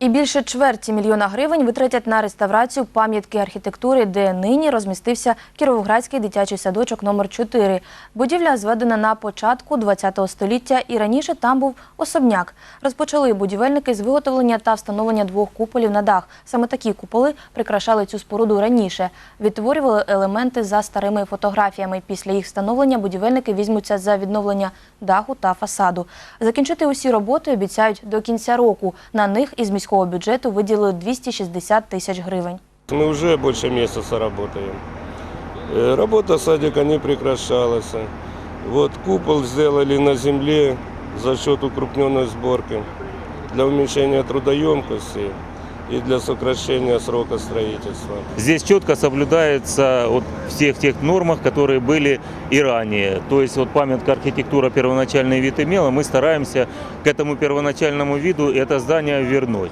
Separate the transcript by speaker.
Speaker 1: І більше чверті мільйона гривень витратять на реставрацію пам'ятки архітектури, де нині розмістився Кіровоградський дитячий садочок номер 4 Будівля зведена на початку ХХ століття і раніше там був особняк. Розпочали будівельники з виготовлення та встановлення двох куполів на дах. Саме такі куполи прикрашали цю споруду раніше. Відтворювали елементи за старими фотографіями. Після їх встановлення будівельники візьмуться за відновлення даху та фасаду. Закінчити усі роботи обіцяють до кінця року. На них із міського бюджету виділили 260 тисяч гривень.
Speaker 2: Ми вже більше місяця працюємо. Э, Работа садика не прекращалась. Вот купол сделали на земле за счет укрупненной сборки для уменьшения трудоемкости и для сокращения срока строительства.
Speaker 3: Здесь четко соблюдается вот всех тех нормах, которые были и ранее. То есть вот памятка архитектура первоначальный вид имела, мы стараемся к этому первоначальному виду это здание вернуть.